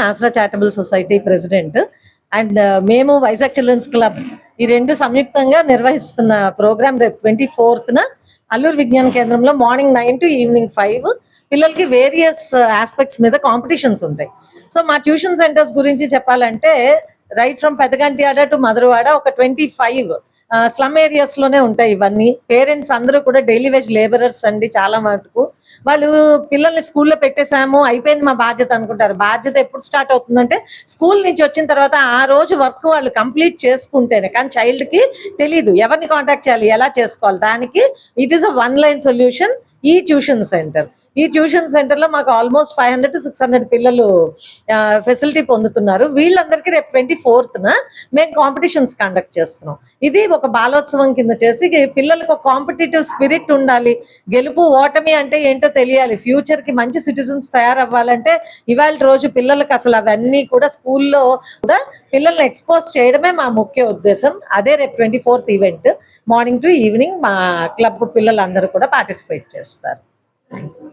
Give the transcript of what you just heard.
Aasara charitable society president and మేము Vizag children's club ఈ రెండు సంయుక్తంగా నిర్వహిస్తున్న ప్రోగ్రామ్ రేపు ట్వంటీ ఫోర్త్న అల్లూరు విజ్ఞాన కేంద్రంలో morning nine to evening five పిల్లలకి వేరియస్ ఆస్పెక్ట్స్ uh, మీద కాంపిటీషన్స్ ఉంటాయి. సో మా ట్యూషన్ సెంటర్స్ గురించి చెప్పాలంటే right from Pedagantyada to Madhurawada ఒక ట్వంటీ ఫైవ్ స్లమ్ ఏరియాస్లోనే ఉంటాయి ఇవన్నీ. పేరెంట్స్ అందరూ కూడా డైలీ వేజ్ లేబరర్స్ అండి చాలా మటుకు. వాళ్ళు పిల్లల్ని స్కూల్లో పెట్టేశాము అయిపోయింది మా బాధ్యత అనుకుంటారు. బాధ్యత ఎప్పుడు స్టార్ట్ అవుతుందంటే స్కూల్ నుంచి వచ్చిన తర్వాత ఆ రోజు వర్క్ వాళ్ళు కంప్లీట్ చేసుకుంటేనే. కానీ చైల్డ్కి తెలియదు ఎవరిని కాంటాక్ట్ చేయాలి? ఎలా చేసుకోవాలి? దానికి it is a one line solution ఈ ట్యూషన్ సెంటర్. ఈ ట్యూషన్ సెంటర్లో మాకు almost five hundred to six hundred పిల్లలు ఫెసిలిటీ పొందుతున్నారు. వీళ్ళందరికీ రేపు ట్వంటీ ఫోర్త్న మేము కాంపిటీషన్స్ కండక్ట్ చేస్తున్నాం. ఇది ఒక బాలోత్సవం కింద చేసి పిల్లలకు ఒక కాంపిటేటివ్ స్పిరిట్ ఉండాలి. గెలుపు ఓటమి అంటే ఏంటో తెలియాలి. ఫ్యూచర్కి మంచి సిటిజన్స్ తయారవ్వాలంటే ఇవాళ రోజు పిల్లలకు అసలు అవన్నీ కూడా స్కూల్లో కూడా పిల్లల్ని ఎక్స్పోజ్ చేయడమే మా ముఖ్య ఉద్దేశం. అదే రేపు twenty fourth event. Morning to evening మా క్లబ్ పిల్లలందరూ కూడా పార్టిసిపేట్ చేస్తారు. Thank you